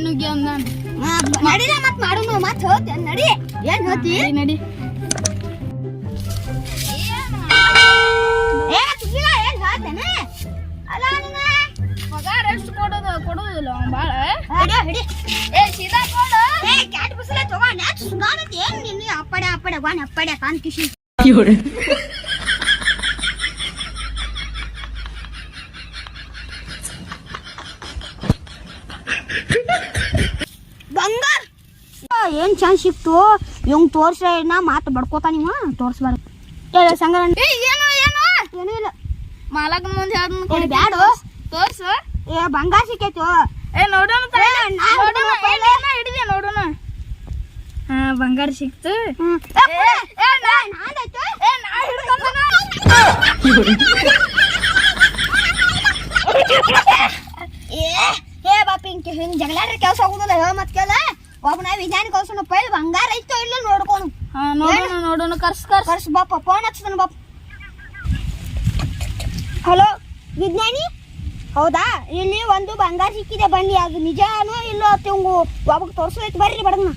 ನುಗ್ಗಿ ಅಂದ ನಡಿಲ ಮತ್ ಮಾಡುನು ಮತ್ ಹೋತಿ ನಡಿ ಏನ್ ಹೋತಿ? ನಡಿ ಏ ಸುಗಿಲ ಏನ್ ಹೋತೇನೆ ಅಲ್ಲ ಕೊಡೋದು ಕೊಡೋದಿಲ್ಲ ಬಾಳ ಹಿಡಿ ಹಿಡಿ ಏ ಸೀದಾ ಕೊಡು. ಏ ಕ್ಯಾಟ್ ಬಿಸಿಲ ತಗೋ ನಾಚ್ ಸುಧಾರತ್ ಏನ್ ನಿನ್ನ ಅಪ್ಪಡೆ ಅಪ್ಪಡೆ ವಾನ್ ಅಪ್ಪಡೆ ಕಾನ್ ಕಿಶಿ ಬಂಗಾರ ಏನ್ ಚಾನ್ಸ್ ಸಿಕ್ತು ಇವಂಗ್ ತೋರ್ಸ ನಾ ಮಾತು ಬಡ್ಕೋತಾನ ಇವ ತೋರ್ಸ್ಬಾರ್ದು. ಹೇಳ ಸಂಗರ ಏ ಏನು ಏನು? ಏನೂ ಇಲ್ಲ. ಮಾಲಕನ ಮುಂದೆ ಏ, ಬ್ಯಾಡು. ತೋರ್ಸು. ಏ ಬಂಗಾರ ಸಿಕ್ಕೈತು. ಏ ನೋಡೋಣ ತಡಿ. ಏ, ನಾ ನೋಡೋಣ. ಹಿಡ್ದು ಏ, ನೀನ ಹಿಡಿದೆ ನೋಡೋಣ. ಹಾ ಬಂಗಾರ ಸಿಕ್ತು. ಹ್ಮ್. ಏ, ಏ, ನಾ ನಾನಾಯ್ತು ಏ ನಾ ಹಿಡ್ಕೊಂಡನ ಏ ಏ ಬಾಪಿ ಹಿಂಗ್ ಹಿಂಗ್ ಜಗಳಾಡ್ರೆ ಕೆಲಸ ಆಗುದಿಲ್ಲ ಹೇಳ ಮತ್ ಕೇಳ. ಒಬ್ಬನ ವಿಜ್ಞಾನ ಕಳ್ಸೋಣ ಪೈಲ್ ಬಂಗಾರ ಐತೋ ಇಲ್ಲ ನೋಡ್ಕೊನು ಹಾ ನೋಡೋಣ ನೋಡೋಣ ಕರ್ಸ್ ಕರ್ಸ್. ಕರ್ಸ್ ಬಾಪ ಫೋನ್ ಹಚ್ಚದನ ಬಾಪ. ಹಲೋ ವಿಜ್ಞಾನಿ? ಹೌದಾ? ಇಲ್ಲಿ ಒಂದು ಬಂಗಾರ ಸಿಕ್ಕಿದೆ ಬನ್ನಿ. ಅದು ನಿಜಾನೋ ಇಲ್ಲೋ ತಿಂಗು ಒಬ್ಬಗೆ ತೋರ್ಸೋದೈತಿ ಬರ್ರಿ ಬಡಗ್ನ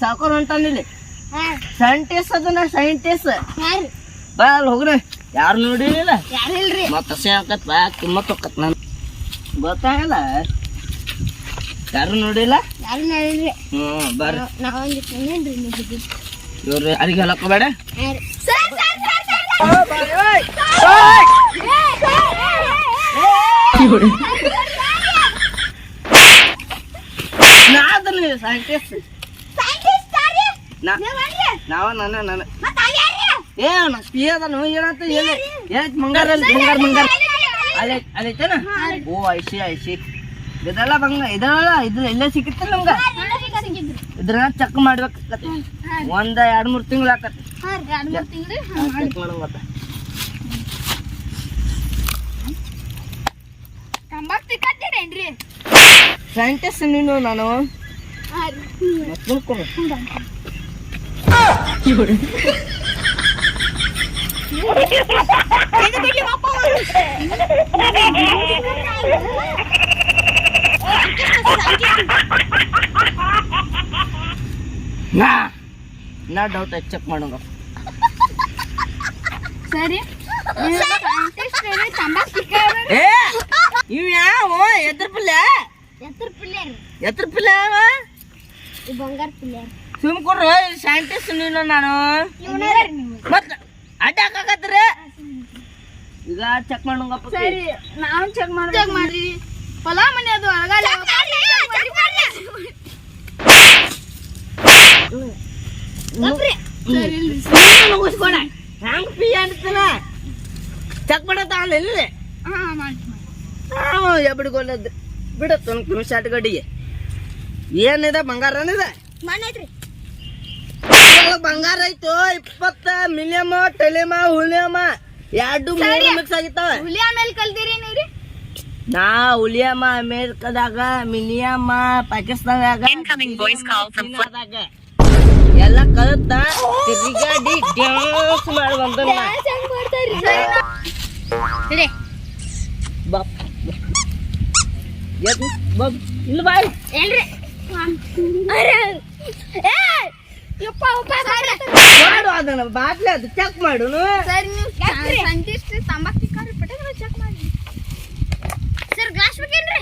ಸಾಕೋರ್ ಹೊಂಟಾನಿಲ್ಲಿ ಹಾ ಸೈಂಟಿಸ್ಟ್ ಅದನ್ನ ಸೈಂಟಿಸ್ಟ್ ಯಾರು ಬಾ ಅಲ್ಲಿ ಹೋಗ್ರಿ ಯಾರು ನೋಡಿಲ್ಲ ಮತ್ತೆ ಮತ್ತ ಹಸೆ ಹಾಕತ್ ಬಾ ಕಿಮ್ಮತ್ ಹೋಕತ್ ನಾನು ಗೊತ್ತಾಗಲ್ಲ ಯಾರು ನೋಡಿಲ್ಲ ಹ್ಮ್ ಬರ್ರಿ ಇವ್ರು ಅಡಿಗೆ ಹೇಳಕ್ಕೋಬೇಡ ಸರ್ ಸರ್ ಸರ್ ಸರ್ ನಾ ಅದನ್ನ ಸೈಂಟಿಸ್ಟ್ ನಾ ನಾವ ನನ್ನ ನನ್ನ ಏ ನಾ ಪಿ ಅದನ್ನು ಏನಂತ ಏನು ಬಂಗಾರ ಮಂಗಾರ ಅಲೆ ಓ ಐಸಿ ಐಸಿ ಇದೆಲ್ಲ ಬಂಗ ಇದೆಲ್ಲ ಇದು ಎಲ್ಲೇ ನಮ್ಗೆ? ಇದ್ರ ಚೆಕ್ ಮಾಡ್ಬೇಕು ಒಂದ ಎರಡ್ ಮೂರ್ ತಿಂಗಳು ಆಕತ್ತೆ. ಚೆಕ್ ತಂಬಾಕ್ ತಿಕ್ಕತ್ತೇನ್ರಿ ಸೈಂಟಿಸ್ಟ್ ನೀನು ನಾನು ತಿಳ್ಕೊಂಡು ನಾ ನಾ ಡೌಟ್ ಚೆಕ್ ಮಾಡಂಗ. ಸರಿ. ಸೈಂಟಿಸ್ಟ್ ತಂಬಾಕ್ ತಿಕ್ಕ ಏ ಇವ್ ಯಾವ? ಎದ್ರ ಪಿಲ್ಲೆ ಎತ್ತರ ಎದ್ರ ಪಿಲ್ಲೆ ಈ ಬಂಗಾರ ಸುಮ್ ಕೊಡ್ರು ಸೈಂಟಿಸ್ಟ್ ನೀನು ನಾನು. ಮತ್ತೆ ಅಡ್ಡ ಹಾಕಾಕತ್ರಿ ಈಗ ಚೆಕ್ ಮಾಡೋಂಗಪ್ಪ ಸರಿ ನಾವು ಚೆಕ್ ಮಾಡಿ. ಚೆಕ್ ಮಾಡಿ ಹೊಲ ಮನೆ ಅದು ಮುಗಿಸ್ಕೊಡ. ಹೆಂಗ್ ಪಿ ಅಂತಾನ ಚೆಕ್ ಮಾಡತ್ತ ಅಲ್ಲಿ ಹಾ ಮಾಡಿ ಎಬ್ಬಿಡ್ಗೊಲ್ಲದ್ ಬಿಡತ್ತ ಒಂದು ಶಾರ್ಟ್ ಗಡಿಗೆ ಏನಿದೆ? ಬಂಗಾರ ಏನಿದೆ? ಬಂಗಾರ ಐತು? ಇಪ್ಪತ್ತ ಮಿಲಿಯಮ ಟೆಲಿಮ ಹುಲಿಯಮ್ಮ ಎರಡು ಮೂರು ಮಿಕ್ಸ್ ಆಗಿತ್ತಾವ. ಹುಲಿಯಾ ಮೇಲೆ ಕಲ್ತೀರಿ ನೀರಿ. ನಾ ಹುಲಿಯಮ್ಮ ಅಮೇರಿಕದಾಗ ಮಿಲಿಯಮ್ಮ ಪಾಕಿಸ್ತಾನದಾಗ ಎಲ್ಲ ಕಲಿತ ತಿರುಗಾಡಿ ಡ್ಯಾನ್ಸ್ ಮಾಡಿ ಬಂದ ಇಡೆ. ಬಾಪ್ ಬಾಬ್ ಇಲ್ಲಿ ಬಾಯ್. ಏನ್ರಿ? ಅರೆ ಏ ಯಪ್ಪ ಉಪ್ಪ ಮಾಡು ಅದನ್ನ ಬಾಟ್ಲಿ ಅದು ಚೆಕ್ ಮಾಡು ಸರ್ ನೀವು ಸೈಂಟಿಸ್ಟ್ ತಂಬಾಕ್ ತಿಕ್ಕಾರಿ ಚೆಕ್ ಮಾಡಿ. ಸರ್ ಗ್ಲಾಸ್ ಬೇಕೇನ್ರಿ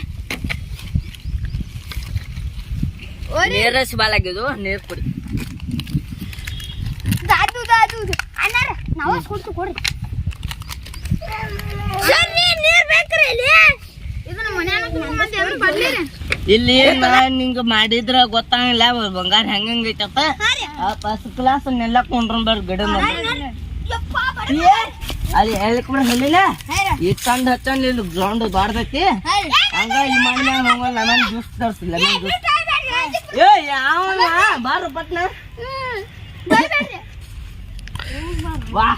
ನೀರಸ್ ಬಾಲಾಗಿದ್ದು ನೀರ್ ಕುಡಿ. ದಾದು ದಾದು. ಅಣ್ಣಾರ ನಾವು ಕೊಡ್ತು ಕೊಡ್ರಿ. ಸರ್ ನೀರ್ ಬೇಕ್ರಿ ಇಲ್ಲಿ. ಇದನ್ನ ಮನೆ ಮತ್ತೆ ಬರ್ಲಿರಿ ಇಲ್ಲಿ ನಾನ್ ನಿಂಗ ಮಾಡಿದ್ರ ಗೊತ್ತಾಗಿಲ್ಲ ಬಂಗಾರ ಹೆಂಗ ಐತಪ್ಪ. ಆ ಫಸ್ಟ್ ಕ್ಲಾಸ್ ನೆಲ್ಲ ಕೊಂಡ್ರ ಬರ್ ಗಿಡ ಅಲ್ಲಿ ಹೇಳಕ್ ಹೇಳಿಲ್ಲ ಈ ತಂದ ಹಚ್ಚಂದ್ ಇಲ್ಲಿ ಗ್ರೌಂಡ್ ದೊಡ್ಡದೈತಿ ಹಂಗ ಈ ಮಣ್ಣ ಹಂಗ ಲೆಮನ್ ಜ್ಯೂಸ್ ತರ್ಸಿಲ್ಲ ಲೆಮನ್ ಜ್ಯೂಸ್ ಏ ಯಾವ ಬಾರ ಪಟ್ನ. ವಾ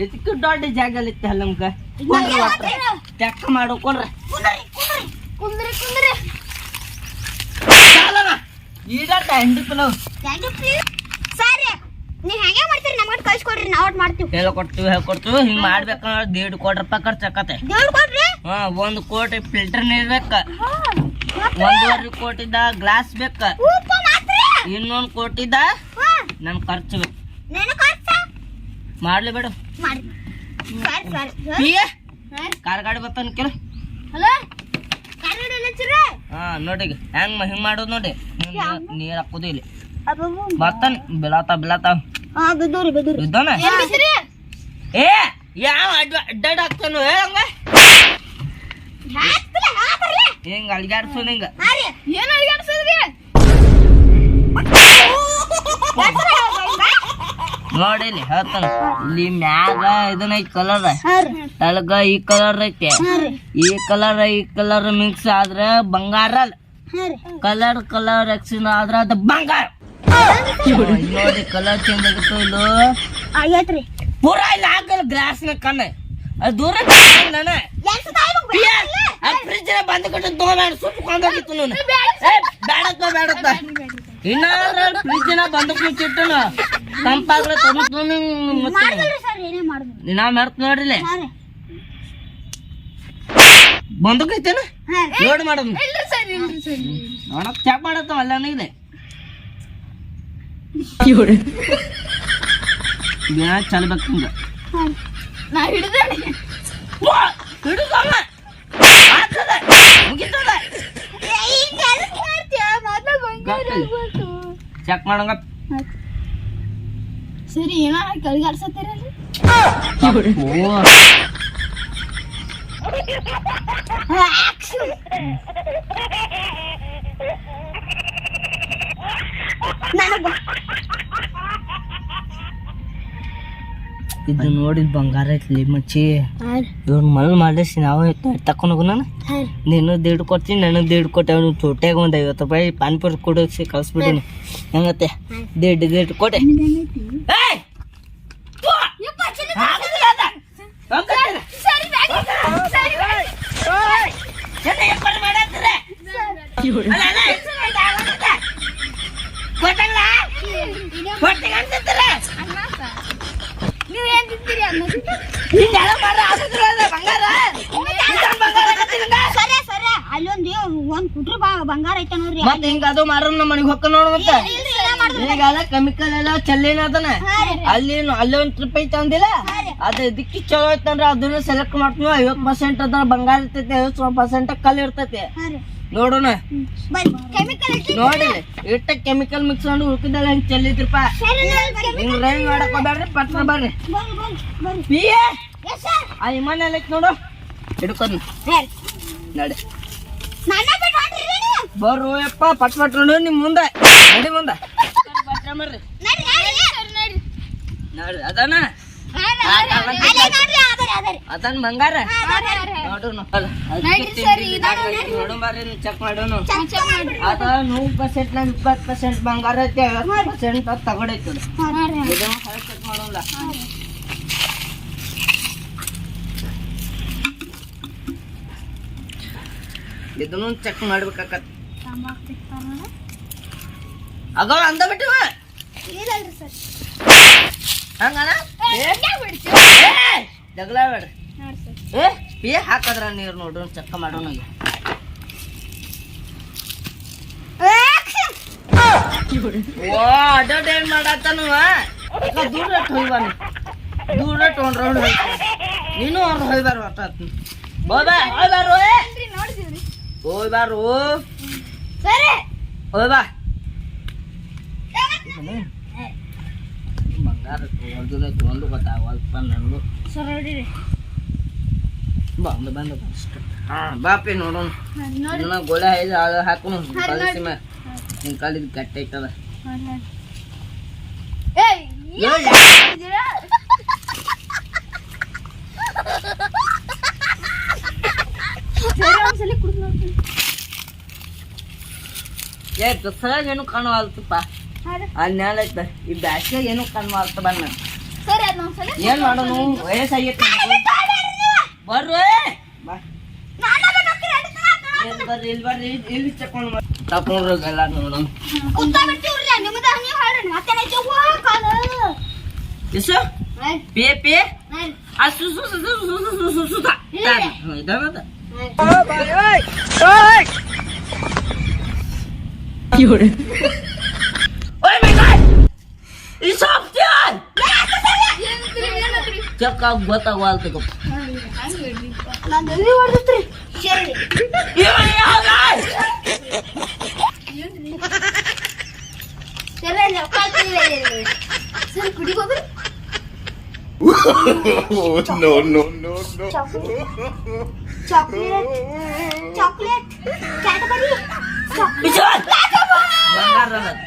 ಇದಕ್ಕೆ ದೊಡ್ಡ ಜಾಗ ಅಲ್ಲಿತ್ತೆ ಅಲ್ಲ ಚೆಕ್ ಮಾಡ್ಕೊಂಡ್ರೆ ಕುಂದ್ರಿ. ಕುಂದ್ರಿ ಸಾಲನ ಈಗ ಹೆಂಡಿ ಪಲಾವ್ ಸರಿ. ನೀವ್ ಹೆಂಗೆ ಮಾಡ್ತೀರಿ ನಮ್ಗೆ ಕಳ್ಸ್ಕೊಡ್ರಿ ನಾವ್ ಒಟ್ ಮಾಡ್ತೀವಿ. ಹೇಳ್ಕೊಡ್ತೀವಿ ಹೇಳ್ಕೊಡ್ತೀವಿ. ಹಿಂಗೆ ಮಾಡ್ಬೇಕಂದ್ರೆ ದೇಡ್ ಕೋಟಿ ರೂಪಾಯಿ ದೇವ್ರು ಕೊಡ್ರಿ ಹಾ ಒಂದ್ ಕೋಟಿ ಫಿಲ್ಟರ್ ನೀರ್ ಬೇಕ. ಒಂದೂವರೆ ಕೋಟಿದ ಗ್ಲಾಸ್ ಬೇಕ. ಉಪ್ಪ ಮಾತ್ರ? ಇನ್ನೊಂದ್ ಕೋಟಿದ ನನ್ ಖರ್ಚು ಬೇಕು. ಖರ್ಚ? ಮಾಡ್ಲಿ ಬೇಡ. ಮಾಡಿ ಸರಿ ಕಾರ್ ಗಾಡಿ ಬರ್ತಾನ ಕೆಲ ಹಲೋ? ಹಾ ನೋಡಿ ಹೆಂಗ್ ಹಿಂಗ್ ಮಾಡೋದು ನೋಡಿ. ನೀರ್- ಹಾಕೋದು ಇಲ್ಲಿ. ಬರ್ತಾನ ಏನ್ ಬಿಸ್ರಿ ಏ ಯಾವ ಅಡ್ಡ ಹಾಕ್ತಾನು? ಹೇಳಂಗ ಹಿಂಗ್. ಅಲ್ಗಾಡ್ಸು ಹಿಂಗ. ಏನ್ ಅಡಿಗಾಡ್ಸದ್ರಿ ನೋಡಿ ಇಲ್ಲಿ ಹೇಳ್ತಾನ. ಇಲ್ಲಿ ಮ್ಯಾಗ ಇದನ್ನ ಐತಿ ಕಲರ್ ತಳಗ ಈ ಕಲರ್ ಐತಿ. ಈ ಕಲರ್ ಈ ಕಲರ್ ಮಿಕ್ಸ್ ಆದ್ರ ಬಂಗಾರ ಕಲರ್ ಕಲರ್ ಎಕ್ಸಿನ್ ಆದ್ರ ಅದ ಬಂಗಾರ. ನೋಡಿ ಕಲರ್ ಚೇಂಜ್ ಆಗಿತ್ತು ಇಲ್ಲೋ. ಆಗೈತ್ರಿ ಪೂರ ಇಲ್ಲ ಹಾಕಲ್ಲ ಗ್ಲಾಸ್ನ ಕಣ್ಣ. ಅದು ದೂರ ನಾನು. ಫ್ರಿಜ್ ಬಂದ್ ಕೊಟ್ಟು ತಗೊಂಡ್ ಸುಟ್ಕೊಂಡೋಗಿತ್ತು ನಾನು ಬೇಡತ್ತ ಬೇಡತ್ತ ಇನ್ನಾರ ಫ್ರಿಜ್ನ ಫ್ರಿಜ್ ಸರ್ ಏನೇ ಮಾಡಿದ್ರಿ ನಾ ಮರ್ತ ನೋಡ್ರಿಲೆ ಬಂದಕ್ ಐತೇನ ಲೋಡ್ ಮಾಡೋದು ನೋಡಕ್ ಚೆಕ್ ಮಾಡತ್ತ ಅಲ್ಲ ಇದೆ ದಿನ ಚಲ್ಬೇಕು ಹಿಂಗ ಹಾ ರೀ. ನಾ ಹಿಡ್ದೇನಿ. ವಾ, ಹಿಡಿದವ. ಆಗ್ತದ, ಮುಗಿತದ. ಚೆಕ್ ಮಾಡಂಗ ಸರಿ ಏನೋ ಕಳಿಗಾಡ್ಸತ್ತೀರಲ್ರಿ ನನಗೆ ಇದು ನೋಡಿದ್ ಬಂಗಾರ ಐತ್ಲಿ ಮಚ್ಚಿ. ಇವ್ರ ಮಲ್ ಮಾಡಿಸಿ ನಾವು ತಕೊಂಡ್ ಹೋಗು ನಾನು. ದೇಡ್ ಕೊಡ್ತೀನಿ ನನಗ್ ದೇಡ್ ಕೊಟ್ಟೆ. ಅವ್ನು ತೋಟ್ಯಾಗ ಒಂದು ಐವತ್ತು ರೂಪಾಯಿ ಪಾನಿಪುರಿ ಕೊಡಿಸಿ ಕಳ್ಸ್ಬಿಟ್ಟಿನಿ. ಹೆಂಗತ್ತೆ? ದೇಡ್ ದೇಡ್ ಕೊಟ್ಟೆ! ಥು! ಆಗುದಿಲ್ಲ ಅದ. ಹೋಗ್ತೀನಿ. ಓಯ್! ಚೆನ್ನ ಎಪ್ಪತ್ತು ಮಾಡಾತ್ತೀರ? ಅಲ್ಲ, ಅಲ್ಲ, ಇದು ಆಗುದಿಲ್ಲ. ಕೊಟ್ಟಂಗ್ಲ? ಕೊಟ್ಟಿಗೆ ಅಂತಿದ್ದೀರ? ನೀವ್ ಏನ್ ತಿಂತೀರಿ ಅನ್ನ ಹಿಂಗೆಲ್ಲ ಮಾಡ್ರೆ ಅದ ಬಂಗಾರ. ಇದನ್ ಬಂಗಾರ ಆಗತ್ತೆ ನಿಂಗ? ಸರಿ ಸರಿ. ಅಲ್ಲೊಂದು ಒಂದ್ ಕುಟ್ರಿ ಬಾ ಬಂಗಾರ ಐತೆ ನೋಡ್ರಿ. ಹಿಂಗ ಅದು ಮಾರೋ ನಮ್ಮ ಮನೆಗೆ ಹೊಕ್ಕ ನೋಡು ಮತ್ತೆ. ಇಲ್ರಿ ಏನ ಮಾಡಿದ್ರಿ ಈಗೆಲ್ಲ ಕೆಮಿಕಲ್ ಎಲ್ಲ ಚೆಲ್ಲಿನ ಅದನ್ನ ಹಾ ರೀ. ಅಲ್ಲಿ ಅಲ್ಲಿ ಒಂದ್ ಟ್ರಿಪ್ ಐತೆ ಅಂದಿಲ್ಲ? ಅದ ಇದಕ್ಕೆ ಚಲೋ ಐತಂದ್ರ ಅದನ್ನ ಸೆಲೆಕ್ಟ್ ಮಾಡ್ತೀವಿ. ಐವತ್ ಪರ್ಸೆಂಟ್ ಅದ್ರ ಬಂಗಾರ ಇರ್ತೈತಿ ಐವತ್ ಪರ್ಸೆಂಟ್ ಕಲ್ಲು ಇರ್ತೈತಿ. ಹಾ ರೀ. ನೋಡೋಣ. ನೋಡಿ ಇಟ್ಟ ಕೆಮಿಕಲ್ ಮಿಕ್ಸ್ ಮಾಡಿ ಉಳ್ಕಿದಲ್ಲ ಹೆಂಗ್ ಚೆಲ್ಲಿದ್ರಪ್ಪ ಹಿಂಗ್ ರೈನ್ ಮಾಡಕ್ ಹೋಗ್ಬೇಡ್ರಿ ಪಟ್ನ ಬರ್ರಿ. ಎಸ್ ಆ ವಿಮಾನ ಎಲ್ಲ ನೋಡು. ಹಿಡ್ಕೊಂಡ್ ನಡಿ. ಬರ್ರು ಯಪ್ಪ ಪಟ್ ಪಟ್ ನೋಡು ನಿಮ್ ಮುಂದೆ. ನಡಿ ಮುಂದೆ. ಬರ್ರಿ ನಡಿ ಅದಾನ ಅದನ್ ಬಂಗಾರ? ನೋಡೋಣ ಬರ್ರಿ ಚೆಕ್ ಮಾಡ್ರಿ ಅದ ನೂರು ಪರ್ಸೆಂಟ್ ನಾಗ ಇಪ್ಪತ್ತು ಪರ್ಸೆಂಟ್ ಬಂಗಾರ ಐತಿ ಐವತ್ತು ಪರ್ಸೆಂಟ್ ಅದು ತಗೊಂಡೈತಿ ಹೊರಗ್ ಚೆಕ್ ಮಾಡೋಲ್ಲ. ಇದನ್ನು ಚೆಕ್ ಮಾಡ್ಬೇಕಾಕತ್. ಅದ ಅಂದ ಬಿಟ್ಟಿವ. ಹಂಗಣ ಜಗಳ ಬೇಡ ಏ? ಪಿ ಹಾಕದ್ರ ನೀರು ನೋಡು ಚಕ್ಕ ಮಾಡೋಣ. ಓ ಅಡ್ಡಾಡ್ ಏನ್ ಮಾಡತ್ತಾನವ ಈಗ ದೂರ ಹೋಯ್ವಾನಿ ದೂರ ಒಂದ್ ರೌಂಡ್ ನೀನು ಅವ್ರು ಹೋಯ್ಬಾರ ಒಟ್ಟ ಹೋಯ್ಬಾ ಹೋಯ್ಬಾರು ಸರಿ. ಹೋಯ್ ಬಾ ನನಗೂ ಸರ್ ಬಂದು ಅಷ್ಟು. ಹಾ ಬಾಪಿ ನೋಡೋಣ. ಗೋಳೆ ಐದು ಹಾಕೋಣ. ಕಲಿಸಿ ಮ್ಯಾಲ ನಿನ್ ಕಾಲಿದ್ ಗಟ್ಟಿ ಐತದ ಏ ದಸರಾಗ ಏನು ಕಾಣುವಲ್ತಪ್ಪ ಅಲ್ಲಿ ಮ್ಯಾಲ ಐತೆ ಈ ಬ್ಯಾಸಿಗೆ ಏನು ಕಣ್ಣು ಮಾಡ್ತಾ ಬಂದ ಏನು ಮಾಡೋನು? ವಯಸ್ಸಾಗೈತೆ ಬರ್ರಿ. ಬಾ. ಬರ್ರಿ ಇಲ್ಲಿ ಬರ್ರಿ ಇಲ್ಲಿ ಪೇ ಪೇ? ಅದು ಇವ್ರೆ ಚಕ್ಕ ಗೊತ್ತಾಗಲ್ ತಗೋ ನಾನು ಹೊಡೆದ್ರಿ ಸರಿ ಸರ್ ಕುಡಿಬೋದ್ರಿ oh, no, no, no, no. Chocolate. Chocolate. Chocolate. Chocolate. Chocolate. Chocolate.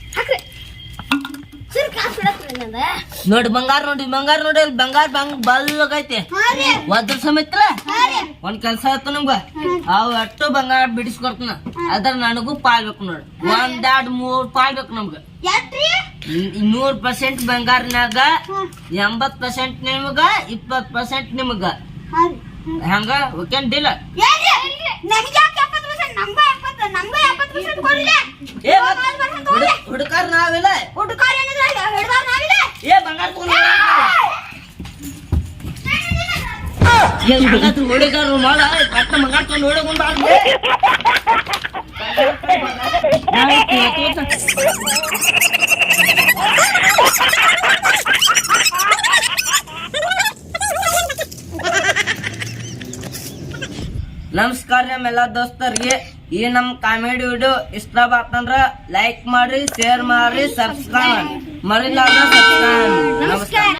ನೋಡಿ ಬಂಗಾರ ನೋಡಿ ಬಂಗಾರ ನೋಡಿ ಅಲ್ಲಿ ಬಂಗಾರ ಬಂಗ್ ಬಲ್ಲಗೈತೆ. ಒದ್ರ ಸಮೇತ ಒಂದ್ ಕೆಲ್ಸ ಆಯ್ತು ನಮ್ಗ. ಅವ್ ಅಷ್ಟು ಬಂಗಾರ ಬಿಡಿಸ್ಕೊಡ್ತಾನ. ಅದ್ರ ನನಗೂ ಪಾಲ್ಬೇಕು ನೋಡಿ. ಒಂದ್ ಎರಡ್ ಮೂರ್ ಪಾಲ್ಬೇಕು ನಮ್ಗ. ಯಾತ್ರಿ ನ್- ನೂರ್ ಪರ್ಸೆಂಟ್ ಬಂಗಾರನಾಗ ಎಂಬತ್ ಪರ್ಸೆಂಟ್ ನಿಮ್ಗ ಇಪ್ಪತ್ ಪರ್ಸೆಂಟ್ ನಿಮ್ಗ. ಹಂಗ? Okay deal? ನಮ್ಗೆ ಯಾಕೆ ಎಪ್ಪತ್ತು ಪರ್ಸೆಂಟ್ ನಮ್ಗ ಎಪ್ಪತ್ತು ನಮ್ಗ ಎಪ್ಪತ್ತು ಪರ್ಸೆಂಟ್ ಕೊಡ್ರಿ ಏ ಹುಡುಕಾರ್ ನಾವಿಲ್ಲ. ಹುಡುಕಾರ ಏನಿದ್ರೆ ಹಿಡ್ದಾರ ನಾವಿಲ್ಲ. ಏ ಬಂಗಾರ ತಗೊಂಡ್ ಹುಡುಗಾರ ಮಾಡ ಕಟ್ಟ ಬಂಗಾರ ತಗೊಂಡ್ ಹೊಡಕೊಂಡ್ ನಮಸ್ಕಾರ ನಮ್ಮೆಲ್ಲ ದೋಸ್ತರಿಗೆ. ಈ ನಮ್ ಕಾಮಿಡಿ ವಿಡಿಯೋ ಇಷ್ಟ ಬಾತಂದ್ರ ಲೈಕ್ ಮಾಡ್ರಿ ಶೇರ್ ಮಾಡ್ರಿ ಸಬ್ಸ್ಕ್ರೈಬ್ ಮರಿಲಾರ್ದ ಸಬ್ಸ್ಕ್ರೈಬ್ ನಮಸ್ಕಾರ.